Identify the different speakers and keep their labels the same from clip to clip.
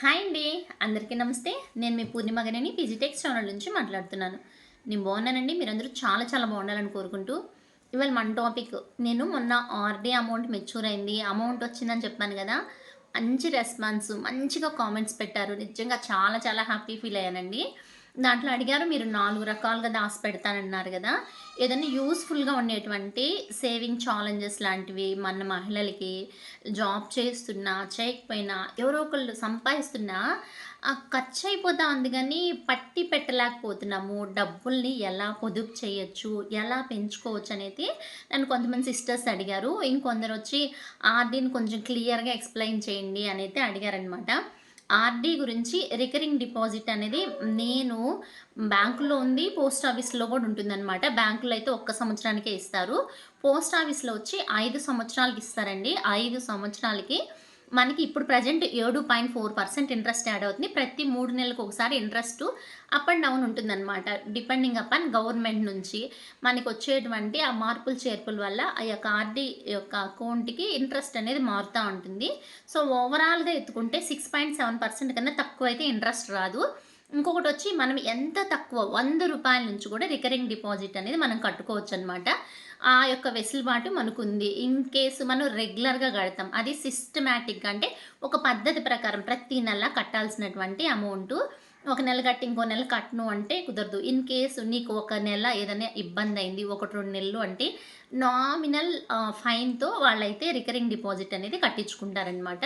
Speaker 1: Hi అండి. అందరికీ నమస్తే. నేను మీ పూర్ణిమ గనేని పీజీటెక్స్ ఛానల్ నుంచి మాట్లాడుతున్నాను. నేను బాగున్నానండి. మీరందరూ చాలా చాలా బాగుండాలని కోరుకుంటూ ఇవాళ మన టాపిక్ నేను మొన్న ఆర్డీ అమౌంట్ మెచ్యూర్ అయింది. అమౌంట్ వచ్చిందని చెప్పాను కదా. మంచి రెస్పాన్స్ మంచిగా కామెంట్స్ పెట్టారు. నిజంగా చాలా చాలా హ్యాపీ ఫీల్ అయ్యానండి. దాంట్లో అడిగారు మీరు నాలుగు రకాలుగా దాసి పెడతానన్నారు కదా. ఏదైనా యూస్ఫుల్గా ఉండేటువంటి సేవింగ్ ఛాలెంజెస్ లాంటివి మన మహిళలకి జాబ్ చేస్తున్నా చేయకపోయినా ఎవరో ఒకళ్ళు సంపాదిస్తున్నా ఆ ఖర్చు అయిపోతా ఉంది కానీ పట్టి పెట్టలేకపోతున్నాము. డబ్బుల్ని ఎలా పొదుపు చేయొచ్చు ఎలా పెంచుకోవచ్చు అనేది నన్ను కొంతమంది సిస్టర్స్ అడిగారు. ఇంకొందరు వచ్చి ఆర్డీని కొంచెం క్లియర్గా ఎక్స్ప్లెయిన్ చేయండి అనేది అడిగారనమాట ఆర్డీ గురించి రికరింగ్ డిపాజిట్ అనేది నేను బ్యాంకులో ఉంది పోస్ట్ ఆఫీస్లో కూడా ఉంటుందన్నమాట. బ్యాంకులో అయితే ఒక్క సంవత్సరానికే ఇస్తారు. పోస్ట్ ఆఫీస్లో వచ్చి ఐదు సంవత్సరాలకి ఇస్తారండి. ఐదు సంవత్సరాలకి మనకి ఇప్పుడు ప్రజెంట్ ఏడు point four percent interest add అవుతుంది. ప్రతి మూడు నెలలకు ఒకసారి ఇంట్రెస్ట్ అప్ అండ్ డౌన్ ఉంటుందన్నమాట. డిపెండింగ్ అపాన్ గవర్నమెంట్ నుంచి మనకి వచ్చేటువంటి ఆ మార్పులు చేర్పుల వల్ల ఆ యొక్క ఆర్డీ యొక్క అకౌంట్కి ఇంట్రెస్ట్ అనేది మారుతూ ఉంటుంది. సో ఓవరాల్గా ఎత్తుకుంటే సిక్స్ పాయింట్ సెవెన్ పర్సెంట్ కన్నా తక్కువ అయితే ఇంట్రెస్ట్ రాదు. ఇంకొకటి వచ్చి మనం ఎంత తక్కువ వంద రూపాయల నుంచి కూడా రికరింగ్ డిపాజిట్ అనేది మనం కట్టుకోవచ్చు అనమాట ఆ యొక్క వెసులుబాటు మనకు ఉంది ఇన్ కేసు మనం రెగ్యులర్గా కడతాం. అది సిస్టమేటిక్గా అంటే ఒక పద్ధతి ప్రకారం ప్రతి నెల కట్టాల్సినటువంటి అమౌంట్ ఒక నెల కట్టి ఇంకో నెల కట్టను అంటే కుదరదు. ఇన్ కేసు నీకు ఒక నెల ఏదైనా ఇబ్బంది అయింది ఒకటి రెండు నెలలు అంటే నామినల్ ఫైన్తో వాళ్ళైతే రికరింగ్ డిపాజిట్ అనేది కట్టించుకుంటారనమాట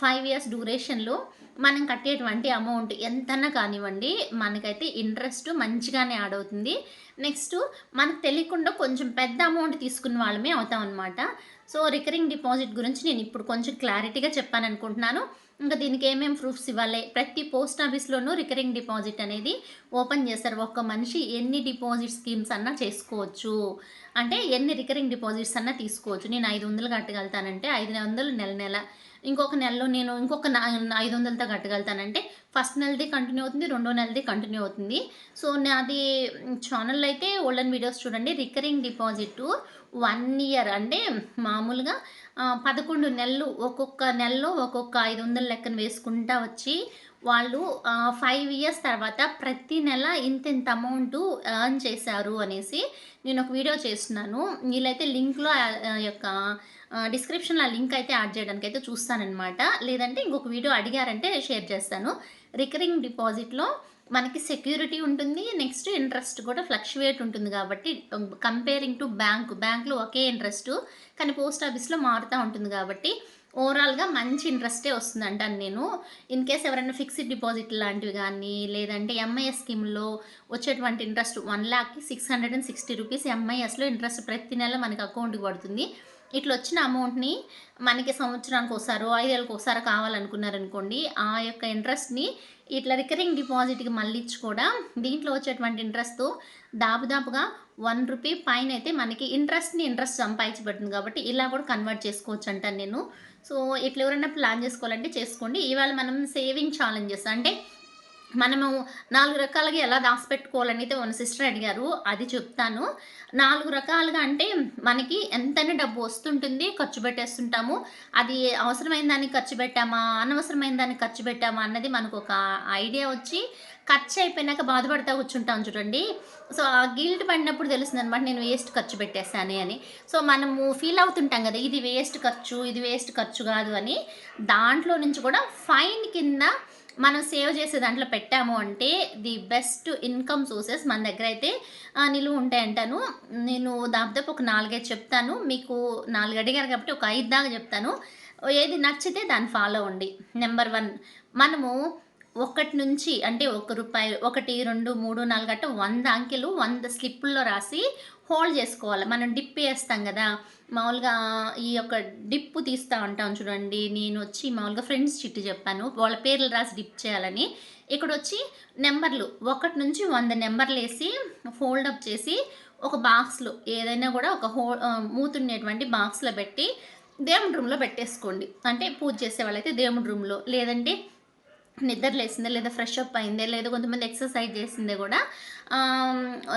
Speaker 1: ఫైవ్ ఇయర్స్ డ్యూరేషన్లో మనం కట్టేటువంటి అమౌంట్ ఎంతన్నా కానివ్వండి మనకైతే ఇంట్రెస్ట్ మంచిగానే యాడ్ అవుతుంది. నెక్స్ట్ మనకు తెలియకుండా కొంచెం పెద్ద అమౌంట్ తీసుకున్న వాళ్ళమే అవుతాం అనమాట సో రికరింగ్ డిపాజిట్ గురించి నేను ఇప్పుడు కొంచెం క్లారిటీగా చెప్పాను అనుకుంటున్నాను ఇంకా దీనికి ఏమేమి ప్రూఫ్స్ ఇవ్వాలి? ప్రతి పోస్ట్ ఆఫీస్లోనూ రికరింగ్ డిపాజిట్ అనేది ఓపెన్ చేస్తారు. ఒక్క మనిషి ఎన్ని డిపాజిట్ స్కీమ్స్ అన్నా చేసుకోవచ్చు. అంటే ఎన్ని రికరింగ్ డిపాజిట్స్ అన్నా తీసుకోవచ్చు. నేను ఐదు వందలు కట్టగలుగుతానంటే ఐదు వందలు నెల నెల. ఇంకొక నెలలో నేను ఇంకొక ఐదు వందలతో కట్టగలుగుతానంటే ఫస్ట్ నెలది కంటిన్యూ అవుతుంది రెండో నెలది కంటిన్యూ అవుతుంది. సో నాది ఛానల్ అయితే ఓల్డెన్ వీడియోస్ చూడండి. రికరింగ్ డిపాజిట్ వన్ ఇయర్ అంటే మామూలుగా పదకొండు నెలలు ఒక్కొక్క నెలలో ఒక్కొక్క ఐదు వందల లెక్కన వేసుకుంటా వచ్చి వాళ్ళు ఫైవ్ ఇయర్స్ తర్వాత ప్రతి నెల ఇంత ఇంత అమౌంట్ ఎర్న్ చేశారు అనేసి నేను ఒక వీడియో చేస్తున్నాను. వీళ్ళైతే లింక్లో యొక్క డిస్క్రిప్షన్లో ఆ లింక్ అయితే యాడ్ చేయడానికి అయితే చూస్తానన్నమాట. లేదంటే ఇంకొక వీడియో అడిగారంటే షేర్ చేస్తాను. రికరింగ్ డిపాజిట్లో మనకి సెక్యూరిటీ ఉంటుంది నెక్స్ట్ ఇంట్రెస్ట్ కూడా ఫ్లక్చువేట్ ఉంటుంది కాబట్టి కంపేరింగ్ టు బ్యాంక్. బ్యాంక్లో ఒకే ఇంట్రెస్ట్ కానీ పోస్ట్ ఆఫీస్లో మారుతూ ఉంటుంది కాబట్టి ఓవరాల్గా మంచి ఇంట్రెస్టే వస్తుంది అంటాను నేను. ఇన్ కేస్ ఎవరైనా ఫిక్స్డ్ డిపాజిట్ లాంటివి కానీ లేదంటే ఎంఐఎస్ స్కీమ్లో వచ్చేటువంటి interest one ల్యాక్కి six hundred and sixty rupees ఎంఐఎస్లో interest ప్రతి నెల మనకి అకౌంట్కి పడుతుంది. ఇట్లా వచ్చిన అమౌంట్ని మనకి సంవత్సరానికి ఒకసారో ఐదేళ్ళకి ఒకసారి కావాలనుకున్నారనుకోండి ఆ యొక్క ఇంట్రెస్ట్ని ఇట్లా రికరింగ్ డిపాజిట్కి మళ్ళించి కూడా దీంట్లో వచ్చేటువంటి ఇంట్రెస్ట్ దాపుదాపుగా వన్ రూపీ పైన అయితే మనకి ఇంట్రెస్ట్ని ఇంట్రెస్ట్ సంపాదించబడుతుంది కాబట్టి ఇలా కూడా కన్వర్ట్ చేసుకోవచ్చు అంటాను నేను. సో ఇట్లా ఎవరైనా ప్లాన్ చేసుకోవాలంటే చేసుకోండి. ఇవాళ మనం సేవింగ్ ఛాలెంజెస్ అంటే మనము నాలుగు రకాలుగా ఎలా దాచిపెట్టుకోవాలని అయితే మన సిస్టర్ అడిగారు అది చెప్తాను. నాలుగు రకాలుగా అంటే మనకి ఎంతైనా డబ్బు వస్తుంటుంది ఖర్చు పెట్టేస్తుంటాము. అది అవసరమైన దానికి ఖర్చు పెట్టామా అనవసరమైన దానికి ఖర్చు పెట్టామా అన్నది మనకు ఒక ఐడియా వచ్చి ఖర్చు అయిపోయినాక బాధపడతా కూర్చుంటాం చూడండి. సో ఆ గిల్ట్ పడినప్పుడు తెలుస్తుంది అనమాట నేను వేస్ట్ ఖర్చు పెట్టేశాను అని. సో మనము ఫీల్ అవుతుంటాం కదా ఇది వేస్ట్ ఖర్చు ఇది వేస్ట్ ఖర్చు కాదు అని. దాంట్లో నుంచి కూడా ఫైన్ కింద మనం సేవ్ చేసే దాంట్లో పెట్టాము అంటే ది బెస్ట్ ఇన్కమ్ సోర్సెస్ మన దగ్గర అయితే నిలువ ఉంటాయంటాను. నేను దాదాపు ఒక నాలుగైదు చెప్తాను. మీకు నాలుగు అడిగారు కాబట్టి ఒక ఐదు దాకా చెప్తాను. ఏది నచ్చితే దాన్ని ఫాలో అవ్వండి. నెంబర్ వన్ మనము ఒకటి నుంచి అంటే ఒక రూపాయి ఒకటి రెండు మూడు నాలుగు అంటే వంద అంకెలు వంద స్లిప్పుల్లో రాసి హోల్డ్ చేసుకోవాలి. మనం డిప్ వేస్తాం కదా. మామూలుగా ఈ యొక్క డిప్పు తీస్తూ ఉంటాం చూడండి. నేను వచ్చి మామూలుగా ఫ్రెండ్స్ చిట్టు చెప్పాను. వాళ్ళ పేర్లు రాసి డిప్ చేయాలని. ఇక్కడ వచ్చి నెంబర్లు. ఒకటి నుంచి వంద నెంబర్లు వేసి ఫోల్డప్ చేసి ఒక బాక్స్లో ఏదైనా కూడా ఒక హో మూతుండేటువంటి బాక్స్లో పెట్టి దేవుడి రూమ్లో పెట్టేసుకోండి. అంటే పూజ చేసే వాళ్ళైతే దేవుడి రూమ్లో. లేదంటే నిద్ర లేసిందే లేదా ఫ్రెష్ అప్ అయిందే లేదా కొంతమంది ఎక్సర్సైజ్ చేసిందే కూడా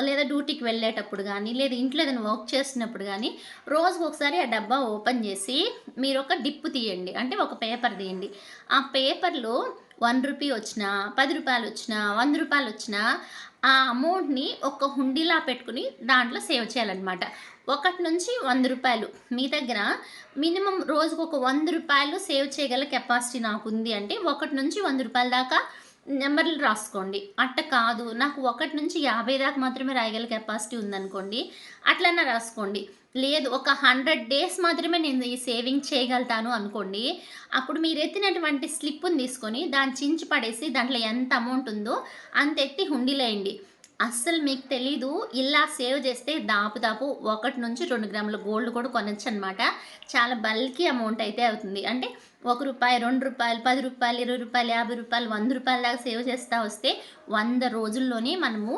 Speaker 1: లేదా డ్యూటీకి వెళ్ళేటప్పుడు కానీ లేదా ఇంట్లో ఏదైనా వర్క్ చేస్తున్నప్పుడు కానీ రోజుకు ఒకసారి ఆ డబ్బా ఓపెన్ చేసి మీరు ఒక డిప్ తీయండి. అంటే ఒక పేపర్ తీయండి. ఆ పేపర్లో వన్ రూపీ వచ్చినా పది రూపాయలు వచ్చినా వంద రూపాయలు వచ్చినా ఆ అమౌంట్ని ఒక హుండీలా పెట్టుకుని దాంట్లో సేవ్ చేయాలన్నమాట. ఒకటి నుంచి వంద రూపాయలు. మీ దగ్గర మినిమం రోజుకు ఒక వంద రూపాయలు సేవ్ చేయగల కెపాసిటీ నాకు ఉంది అంటే ఒకటి నుంచి వంద రూపాయల దాకా నెంబర్లు రాసుకోండి. అట్ట కాదు. నాకు ఒకటి నుంచి యాభై దాకా మాత్రమే రాయగల కెపాసిటీ ఉందనుకోండి. అట్లన్నా రాసుకోండి. లేదు ఒక హండ్రెడ్ డేస్ మాత్రమే నేను ఈ సేవింగ్ చేయగలుగుతాను అనుకోండి. అప్పుడు మీరు ఎత్తినటువంటి స్లిప్ని తీసుకొని దాన్ని చించి పడేసి దాంట్లో ఎంత అమౌంట్ ఉందో అంత ఎత్తి హుండీలేయండి అస్సలు మీకు తెలీదు. ఇలా సేవ్ చేస్తే దాపు దాపు ఒకటి నుంచి రెండు గ్రాముల గోల్డ్ కూడా కొనొచ్చు అనమాట చాలా బల్కీ అమౌంట్ అయితే అవుతుంది. అంటే ఒక రూపాయి రెండు రూపాయలు పది రూపాయలు ఇరవై రూపాయలు యాభై రూపాయలు వంద రూపాయల దాకా సేవ్ చేస్తూ వస్తే వంద రోజుల్లోనే మనము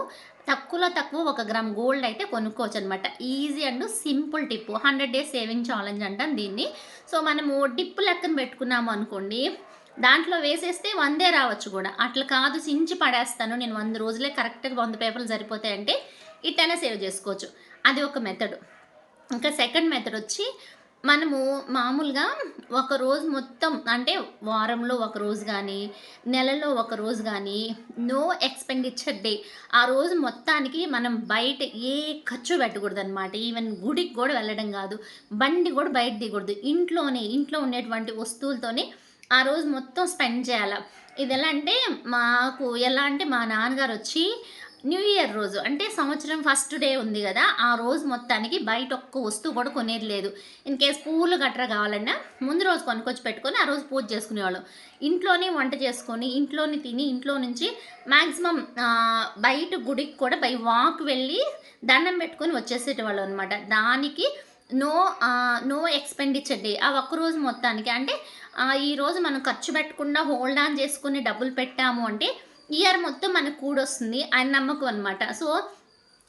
Speaker 1: తక్కువలో తక్కువ ఒక గ్రామ్ గోల్డ్ అయితే కొనుక్కోవచ్చు అనమాట easy and simple tip. Hundred days saving challenge అంటాం దీన్ని. సో మనము డిప్ లెక్కన పెట్టుకున్నాము అనుకోండి దాంట్లో వేసేస్తే వందే రావచ్చు కూడా. అట్లా కాదు సించి పడేస్తాను. నేను వంద రోజులే కరెక్ట్గా వంద పేపర్లు సరిపోతాయంటే ఇట్టనే సేవ్ చేసుకోవచ్చు. అది ఒక మెథడ్ ఇంకా సెకండ్ మెథడ్ వచ్చి మనము మామూలుగా ఒక రోజు మొత్తం అంటే వారంలో ఒక రోజు కానీ నెలలో ఒక రోజు కానీ నో ఎక్స్పెండిచర్ డే ఆ రోజు మొత్తానికి మనం బయట ఏ ఖర్చు పెట్టకూడదు అనమాట ఈవెన్ గుడికి కూడా వెళ్ళడం కాదు బండి కూడా బయట దిగకూడదు. ఇంట్లోనే ఇంట్లో ఉండేటువంటి వస్తువులతోనే ఆ రోజు మొత్తం స్పెండ్ చేయాలి. ఇది ఎలా అంటే మాకు ఎలా అంటే మా నాన్నగారు వచ్చి న్యూ ఇయర్ రోజు అంటే సంవత్సరం ఫస్ట్ డే ఉంది కదా ఆ రోజు మొత్తానికి బయట ఒక్క వస్తువు కూడా కొనేది లేదు. ఇన్ కేస్ పూలు గట్రా కావాలన్నా ముందు రోజు కొనుక్కొచ్చి పెట్టుకొని ఆ రోజు పూజ చేసుకునేవాళ్ళం. ఇంట్లోనే వంట చేసుకొని ఇంట్లోనే తిని ఇంట్లో నుంచి మ్యాక్సిమం బయట గుడికి కూడా బై వాక్ వెళ్ళి దండం పెట్టుకొని వచ్చేసేటవాళ్ళం అనమాట దానికి నో నో ఎక్స్పెండిచర్ డే ఆ ఒక్కరోజు మొత్తానికి. అంటే ఈరోజు మనం ఖర్చు పెట్టకుండా హోల్డ్ ఆన్ చేసుకుని డబ్బులు పెట్టాము అంటే ఇయర్ మొత్తం మనకు కూడొస్తుంది ఆయన నమ్మకం అనమాట సో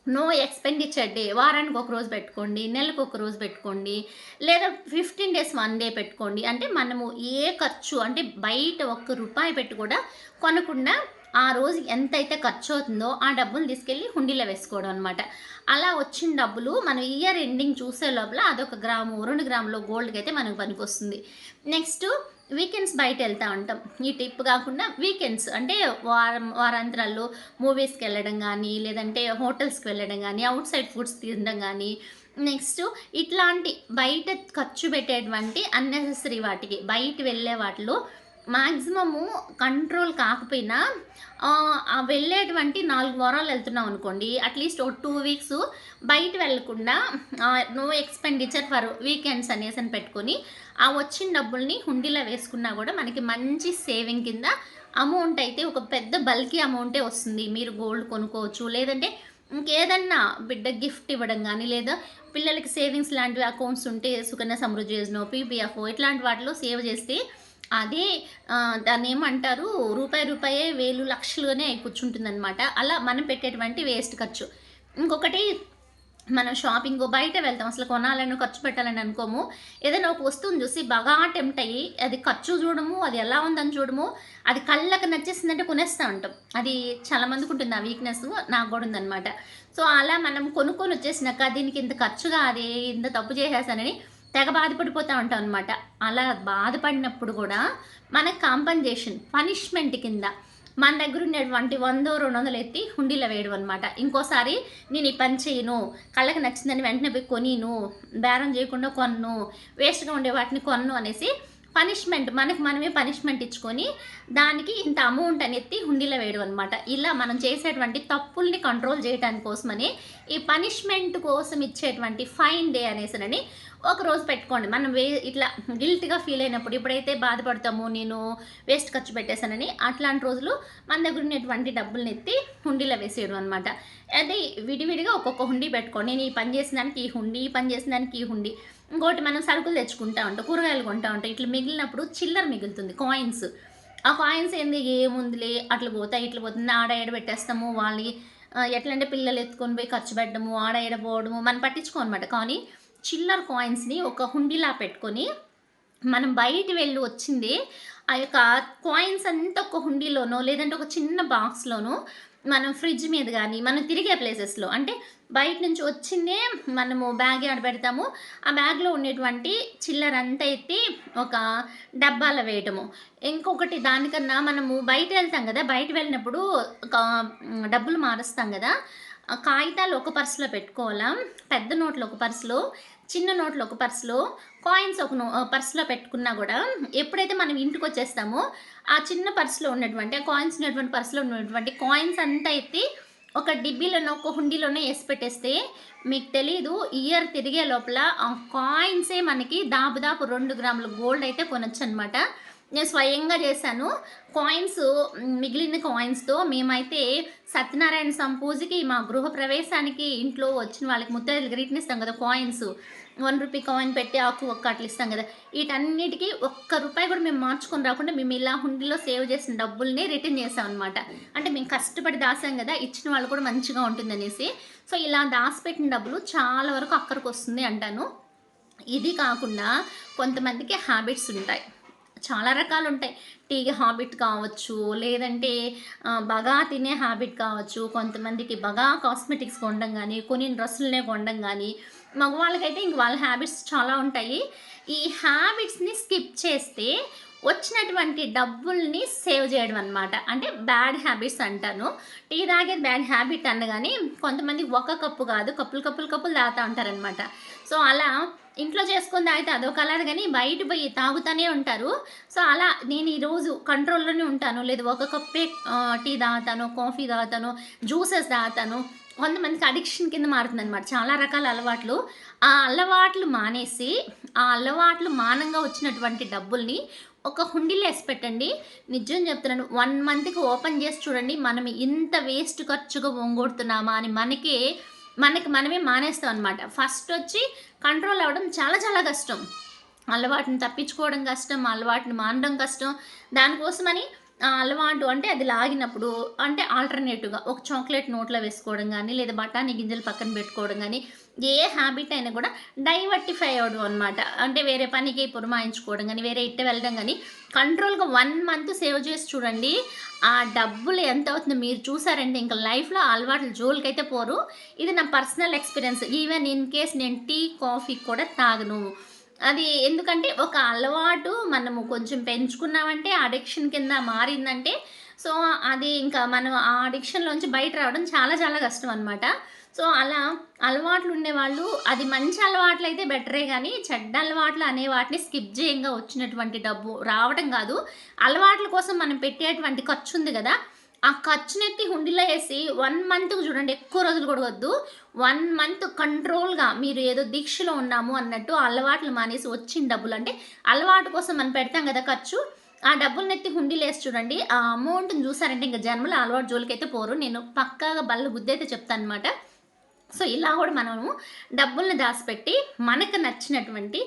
Speaker 1: నో ఎక్స్పెండిచర్ డే వారానికి ఒక రోజు పెట్టుకోండి నెలకు ఒక రోజు పెట్టుకోండి లేదా ఫిఫ్టీన్ డేస్ వన్ డే పెట్టుకోండి. అంటే మనము ఏ ఖర్చు అంటే బయట ఒక్క రూపాయి పెట్టి కూడా కొనకుండా ఆ రోజు ఎంతైతే ఖర్చు అవుతుందో ఆ డబ్బులు తీసుకెళ్ళి హుండీలో వేసుకోవడం అనమాట అలా వచ్చిన డబ్బులు మనం ఇయర్ ఎండింగ్ చూసే లోపల అదొక గ్రాము రెండు గ్రాములో గోల్డ్కి అయితే మనకు పనికొస్తుంది. నెక్స్ట్ వీకెండ్స్ బయట వెళ్తూ ఉంటాం. ఈ ట్రిప్ కాకుండా వీకెండ్స్ అంటే వారం వారాంతరాల్లో మూవీస్కి వెళ్ళడం కానీ లేదంటే హోటల్స్కి వెళ్ళడం కానీ అవుట్ సైడ్ ఫుడ్స్ తినడం కానీ నెక్స్ట్ ఇట్లాంటి బయట ఖర్చు పెట్టేటువంటి అన్నెసెసరీ వాటికి బయట వెళ్ళే వాటిలో మ్యాక్సిమము కంట్రోల్ కాకపోయినా వెళ్ళేటువంటి నాలుగు వారాలు వెళ్తున్నాం అనుకోండి అట్లీస్ట్ ఒక టూ వీక్స్ బయట వెళ్ళకుండా నో ఎక్స్పెండిచర్ ఫర్ వీకెండ్స్ అనేసి అని పెట్టుకొని ఆ వచ్చిన డబ్బుల్ని హుండీలో వేసుకున్నా కూడా మనకి మంచి సేవింగ్ కింద అమౌంట్ అయితే ఒక పెద్ద బల్కీ అమౌంటే వస్తుంది. మీరు గోల్డ్ కొనుక్కోవచ్చు లేదంటే ఇంకేదన్నా బిడ్డ గిఫ్ట్ ఇవ్వడం కానీ లేదా పిల్లలకి సేవింగ్స్ లాంటివి అకౌంట్స్ ఉంటే సుకన్య సమృద్ధి యోజన పీపీఎఫ్ ఇట్లాంటి వాటిలో సేవ్ చేస్తే అదే దాన్ని ఏమంటారు రూపాయి రూపాయే వేలు లక్షలుగానే కూర్చుంటుంది అనమాట అలా మనం పెట్టేటువంటి వేస్ట్ ఖర్చు. ఇంకొకటి మనం షాపింగ్ బయట వెళ్తాం. అసలు కొనాలని ఖర్చు పెట్టాలని అనుకోము. ఏదైనా ఒక వస్తువుని చూసి బాగా టెంప్ట్ అయ్యి అది ఖర్చు చూడము అది ఎలా ఉందని చూడము అది కళ్ళకి నచ్చేసిందంటే కొనేస్తూ ఉంటాం. అది చాలా మందికి ఉంటుంది. ఆ వీక్నెస్ నాకు కూడా ఉందన్నమాట. సో అలా మనం కొనుక్కొని వచ్చేసినాక దీనికి ఇంత ఖర్చుగా అది ఇంత తప్పు చేసేసానని తెగ బాధపడిపోతూ ఉంటాం అనమాట అలా బాధపడినప్పుడు కూడా మనకు కాంపన్సేషన్ పనిష్మెంట్ కింద మన దగ్గర ఉండేటువంటి వందో రెండు వందలు ఎత్తి హుండీలో వేయడం అనమాట ఇంకోసారి నేను ఈ పని చేయను కళ్ళకి నచ్చిందని వెంటనే పోయి కొనిను బేరం చేయకుండా కొన్ను వేస్ట్గా ఉండే వాటిని కొన్ను అనేసి పనిష్మెంట్ మనకు మనమే పనిష్మెంట్ ఇచ్చుకొని దానికి ఇంత అమౌంట్ అని ఎత్తి హుండీలో వేయడం అనమాట ఇలా మనం చేసేటువంటి తప్పుల్ని కంట్రోల్ చేయడానికి కోసమని ఈ పనిష్మెంట్ కోసం ఇచ్చేటువంటి ఫైన్ డే అనేసనని ఒక రోజు పెట్టుకోండి. మనం వే ఇట్లా గిల్ట్గా ఫీల్ అయినప్పుడు ఎప్పుడైతే బాధపడతాము నేను వేస్ట్ ఖర్చు పెట్టేశానని అట్లాంటి రోజులు మన దగ్గర ఉన్నటువంటి డబ్బుల్ని ఎత్తి హుండీలో వేసేయడం అనమాట అదే విడివిడిగా ఒక్కొక్క హుండీ పెట్టుకోండి. నేను ఈ పని చేసిన దానికి ఈ హుండీ ఈ పని చేసిన దానికి ఈ హుండీ. ఇంకోటి మనం సరుకులు తెచ్చుకుంటా ఉంటాం కూరగాయలు కొంటా ఉంటాం. ఇట్లా మిగిలినప్పుడు చిల్లర మిగులుతుంది కాయిన్స్. ఆ కాయిన్స్ ఏంది? ఏముందిలే? అట్లా పోతాయి ఇట్లా పోతుంది ఆడ ఏడ పెట్టేస్తాము? వాళ్ళకి ఎట్లంటే పిల్లలు ఎత్తుకొని పోయి ఖర్చు పెట్టడము ఆడ ఏడపోవడము మనం పట్టించుకోమన్నమాట కానీ చిల్లర కాయిన్స్ని ఒక హుండీలా పెట్టుకొని మనం బయట వెళ్ళి వచ్చింది ఆ యొక్క కాయిన్స్ అంతా ఒక హుండీలోనో లేదంటే ఒక చిన్న బాక్స్లోనో మనం ఫ్రిడ్జ్ మీద కానీ మనం తిరిగే ప్లేసెస్లో అంటే బయట నుంచి వచ్చిందే మనము బ్యాగ్ ఆడ పెడతాము. ఆ బ్యాగ్లో ఉండేటువంటి చిల్లర అంతా ఎత్తి ఒక డబ్బాలో వేయటము. ఇంకొకటి దానికన్నా మనము బయట వెళ్తాం కదా బయట వెళ్ళినప్పుడు ఒక డబ్బులు మారుస్తాం కదా కాగితాలు ఒక పర్సులో పెట్టుకోవాలా? పెద్ద నోట్లు ఒక పర్సులో చిన్న నోట్లు ఒక పర్సులో కాయిన్స్ ఒక నో- పర్సులో పెట్టుకున్నా కూడా ఎప్పుడైతే మనం ఇంటికి వచ్చేస్తామో ఆ చిన్న పర్సులో ఉన్నటువంటి ఆ కాయిన్స్ ఉన్నటువంటి పర్సులో ఉన్నటువంటి కాయిన్స్ అంతా ఎత్తి ఒక డిబ్బీలోనో ఒక హుండీలోనే వేసి పెట్టేస్తే మీకు తెలీదు ఇయర్ తిరిగే లోపల ఆ కాయిన్సే మనకి దాదాపు రెండు గ్రాముల గోల్డ్ అయితే కొనొచ్చు అనమాట నేను స్వయంగా చేశాను. కాయిన్స్ మిగిలిన కాయిన్స్తో మేమైతే సత్యనారాయణ సంపూజకి మా గృహ ప్రవేశానికి ఇంట్లో వచ్చిన వాళ్ళకి ముత్తైదులు గ్రీట్ని ఇస్తాం కదా కాయిన్స్. వన్ రూపీ కాయిన్ పెట్టి ఆకు ఒక్క అట్లా ఇస్తాం కదా. వీటన్నిటికీ ఒక్క రూపాయి కూడా మేము మార్చుకొని రాకుండా మేము ఇలా హుండీలో సేవ్ చేసిన డబ్బుల్ని రిటర్న్ చేసాం అనమాట అంటే మేము కష్టపడి దాసాం కదా ఇచ్చిన వాళ్ళు కూడా మంచిగా ఉంటుందనేసి. సో ఇలా దాచిపెట్టిన డబ్బులు చాలా వరకు అక్కడికి వస్తుంది అంటాను. ఇది కాకుండా కొంతమందికి హ్యాబిట్స్ ఉంటాయి. చాలా రకాలు ఉంటాయి టీ హ్యాబిట్ కావచ్చు లేదంటే బాగా తినే హ్యాబిట్ కావచ్చు. కొంతమందికి బాగా కాస్మెటిక్స్ కొనడం కానీ కొన్ని డ్రెస్సులనే కొనడం కానీ మగవాళ్ళకైతే ఇంక వాళ్ళ హ్యాబిట్స్ చాలా ఉంటాయి. ఈ హ్యాబిట్స్ని స్కిప్ చేస్తే వచ్చినటువంటి డబ్బుల్ని సేవ్ చేయడం అనమాట అంటే బ్యాడ్ హ్యాబిట్స్ అంటాను. టీ తాగేది బ్యాడ్ హ్యాబిట్ అనగానే కొంతమంది ఒక కప్పు కాదు కప్పులు కప్పులు కప్పులు తాగుతూ ఉంటారనమాట సో అలా ఇంట్లో చేసుకుని తాగితే అదో కలర్ కానీ బయట పోయి తాగుతూనే ఉంటారు. సో అలా నేను ఈరోజు కంట్రోల్లోనే ఉంటాను. లేదు ఒక కప్పే టీ తాగుతాను కాఫీ తాగుతాను జ్యూసెస్ తాగుతాను. కొంతమందికి అడిక్షన్ కింద మారుతుంది అనమాట చాలా రకాల అలవాట్లు. ఆ అలవాట్లు మానేసి ఆ అలవాట్లు మానంగా వచ్చినటువంటి డబ్బుల్ని ఒక హుండీలో వేసి పెట్టండి. నిజం చెప్తున్నాను వన్ మంత్కి ఓపెన్ చేసి చూడండి మనం ఇంత వేస్ట్ ఖర్చుగా ఒంగొడుతున్నామా అని మనకే మనకి మనమే మానేస్తాం అనమాట ఫస్ట్ వచ్చి కంట్రోల్ అవ్వడం చాలా చాలా కష్టం. అలవాటుని తప్పించుకోవడం కష్టం అలవాటుని మానడం కష్టం. దానికోసమని అలవాటు అంటే అది లాగినప్పుడు అంటే ఆల్టర్నేటివ్గా ఒక చాక్లెట్ నోట్లో వేసుకోవడం కానీ లేదా బఠానీ గింజలు పక్కన పెట్టుకోవడం కానీ ఏ హ్యాబిట్ అయినా కూడా డైవర్టిఫై అవ్వడం అనమాట అంటే వేరే పనికి పురమాయించుకోవడం కానీ వేరే ఇట్ట వెళ్ళడం కానీ కంట్రోల్గా వన్ మంత్ సేవ్ చేసి చూడండి ఆ డబ్బులు ఎంత అవుతుందో మీరు చూసారంటే ఇంకా లైఫ్లో అలవాట్లు జోలికైతే పోరు. ఇది నా personal experience. Even in case నేను టీ కాఫీ కూడా తాగను. అది ఎందుకంటే ఒక అలవాటు మనము కొంచెం పెంచుకున్నామంటే అడిక్షన్ కింద మారిందంటే సో అది ఇంకా మనం ఆ అడిక్షన్లోంచి బయట రావడం చాలా చాలా కష్టం అనమాట సో అలా అలవాట్లు ఉండేవాళ్ళు అది మంచి అలవాట్లు అయితే బెటరే కానీ చెడ్డ అలవాట్లు అనే వాటిని స్కిప్ చేయంగా వచ్చినటువంటి డబ్బు రావడం కాదు. అలవాట్ల కోసం మనం పెట్టేటువంటి ఖర్చు ఉంది కదా. ఆ ఖర్చునెత్తి హుండీలో వేసి వన్ మంత్కి చూడండి ఎక్కువ రోజులు కూడా వద్దు వన్ మంత్ కంట్రోల్గా మీరు ఏదో దీక్షలో ఉన్నాము అన్నట్టు అలవాట్లు మానేసి వచ్చిన డబ్బులు. అంటే అలవాటు కోసం మనం పెడతాం కదా ఖర్చు. ఆ డబ్బులు నెత్తి హుండీలు వేసి చూడండి ఆ అమౌంట్ని చూసారంటే ఇంకా జన్మలో అలవాటు జోలికైతే పోరు. నేను పక్కాగా బల్ల బుద్ధి అయితే చెప్తాను అనమాట సో ఇలా కూడా మనము డబ్బుల్ని దాచిపెట్టి మనకు నచ్చినటువంటి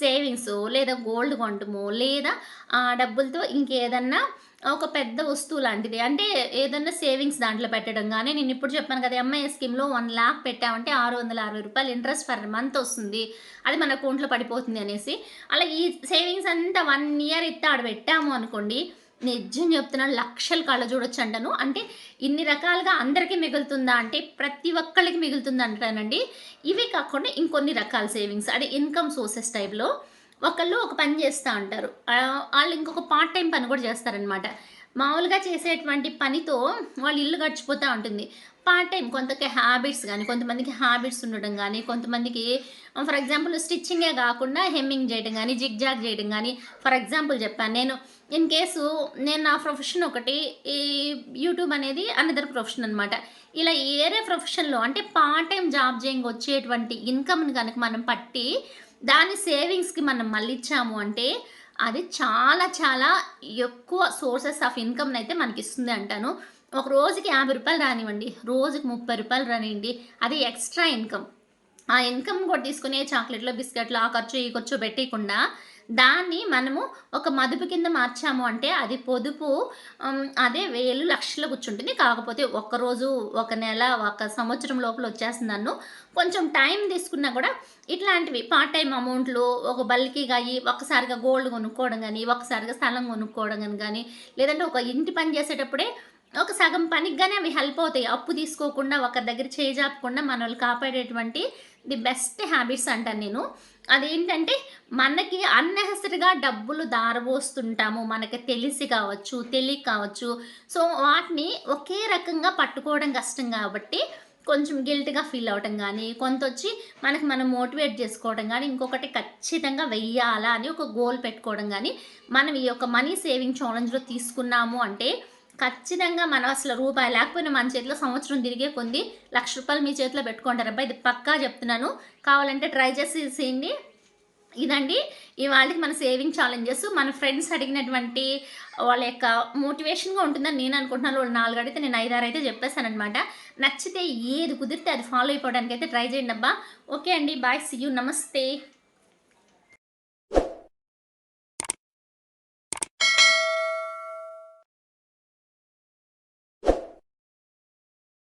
Speaker 1: సేవింగ్స్ లేదా గోల్డ్ కొంటము లేదా ఆ డబ్బులతో ఇంకేదన్నా ఒక పెద్ద వస్తువు లాంటిది. అంటే ఏదన్నా సేవింగ్స్ దాంట్లో పెట్టడం కానీ నేను ఇప్పుడు చెప్పాను కదా ఎంఐ స్కీమ్లో వన్ ల్యాక్ పెట్టామంటే ఆరు వందల అరవై రూపాయలు ఇంట్రెస్ట్ పర్ మంత్ వస్తుంది. అది మన అకౌంట్లో పడిపోతుంది అనేసి. అలా ఈ సేవింగ్స్ అంతా వన్ ఇయర్ ఇస్తే ఆడ పెట్టాము అనుకోండి నిజం చెప్తున్నాను లక్షలు కళ్ళ చూడొచ్చు అంటాను అంటే ఇన్ని రకాలుగా అందరికీ మిగులుతుందా అంటే ప్రతి ఒక్కళ్ళకి మిగులుతుంది అంటానండి ఇవి కాకుండా ఇంకొన్ని రకాల సేవింగ్స్. అంటే ఇన్కమ్ సోర్సెస్ టైప్లో ఒకళ్ళు ఒక పని చేస్తూ ఉంటారు. వాళ్ళు ఇంకొక పార్ట్ టైం పని కూడా చేస్తారనమాట. మామూలుగా చేసేటువంటి పనితో వాళ్ళ ఇల్లు గడిచిపోతూ ఉంటుంది. పార్ట్ టైం కొంతకి హ్యాబిట్స్ కానీ కొంతమందికి హ్యాబిట్స్ ఉండడం కానీ కొంతమందికి ఫర్ ఎగ్జాంపుల్ స్టిచ్చింగే కాకుండా హెమ్మింగ్ చేయడం కానీ జిగ్ జాగ్ చేయడం కానీ ఫర్ ఎగ్జాంపుల్ చెప్పాను నేను ఇన్ కేసు నేను నా ప్రొఫెషన్ ఒకటి ఈ యూట్యూబ్ అనేది అనదర్ ప్రొఫెషన్ అనమాట ఇలా ఏరే ప్రొఫెషన్లో అంటే పార్ట్ టైం జాబ్ చేయంగా వచ్చేటువంటి ఇన్కమ్ని కనుక మనం పట్టి దాని సేవింగ్స్కి మనం మళ్ళిచ్చాము అంటే అది చాలా చాలా ఎక్కువ సోర్సెస్ ఆఫ్ ఇన్కమ్ని అయితే మనకి ఇస్తుంది అంటాను. ఒక రోజుకి యాభై రూపాయలు రానివ్వండి రోజుకి ముప్పై రూపాయలు రానివ్వండి అది ఎక్స్ట్రా ఇన్కమ్. ఆ ఇన్కమ్ కూడా తీసుకునే చాక్లెట్లు బిస్కెట్లు ఆ ఖర్చు ఈ ఖర్చు పెట్టకుండా దాన్ని మనము ఒక మదుపు కింద మార్చాము అంటే అది పొదుపు అదే వేలు లక్షల కూర్చుంటుంది. కాకపోతే ఒక్క రోజు ఒక నెల ఒక సంవత్సరం లోపల వచ్చేస్తుంది నన్ను. కొంచెం టైం తీసుకున్నా కూడా ఇట్లాంటివి పార్ట్ టైం అమౌంట్లు ఒక బల్కీగా అయ్యి ఒకసారిగా గోల్డ్ కొనుక్కోవడం కానీ ఒకసారిగా స్థలం కొనుక్కోవడం కానీ కానీ లేదంటే ఒక ఇంటి పని చేసేటప్పుడే ఒక సగం పనికిగానే అవి హెల్ప్ అవుతాయి. అప్పు తీసుకోకుండా ఒకరి దగ్గర చేజాపకుండా మనల్ని కాపాడేటువంటి ది బెస్ట్ హ్యాబిట్స్ అంటాను నేను. అదేంటంటే మనకి అన్నెసరిగా డబ్బులు దారబోస్తుంటాము. మనకి తెలిసి కావచ్చు తెలియక కావచ్చు. సో వాటిని ఒకే రకంగా పట్టుకోవడం కష్టం కాబట్టి కొంచెం గిల్ట్గా ఫీల్ అవ్వటం కానీ కొంత వచ్చి మనకి మనం మోటివేట్ చేసుకోవడం కానీ ఇంకొకటి ఖచ్చితంగా వెయ్యాలా అని ఒక గోల్ పెట్టుకోవడం కానీ మనం ఈ యొక్క మనీ సేవింగ్ ఛాలెంజ్లో తీసుకున్నాము అంటే ఖచ్చితంగా మనం అసలు రూపాయి లేకపోయినా మన చేతిలో సంవత్సరం తిరిగే కొంది లక్ష రూపాయలు మీ చేతిలో పెట్టుకుంటారు. అబ్బాయి ఇది పక్కా చెప్తున్నాను. కావాలంటే ట్రై చేసి చేయండి ఇదండి. ఇవాళకి మన సేవింగ్ ఛాలెంజెస్ మన ఫ్రెండ్స్ అడిగినటువంటి వాళ్ళ యొక్క మోటివేషన్గా ఉంటుందని నేను అనుకుంటున్నాను. వాళ్ళు నాలుగు అడిగితే నేను ఐదారు అయితే చెప్పేశానమాట నచ్చితే ఏది కుదిరితే అది ఫాలో అయిపోవడానికి అయితే ట్రై చేయండి అబ్బా. ఓకే అండి. బాయ్ సీ యూ నమస్తే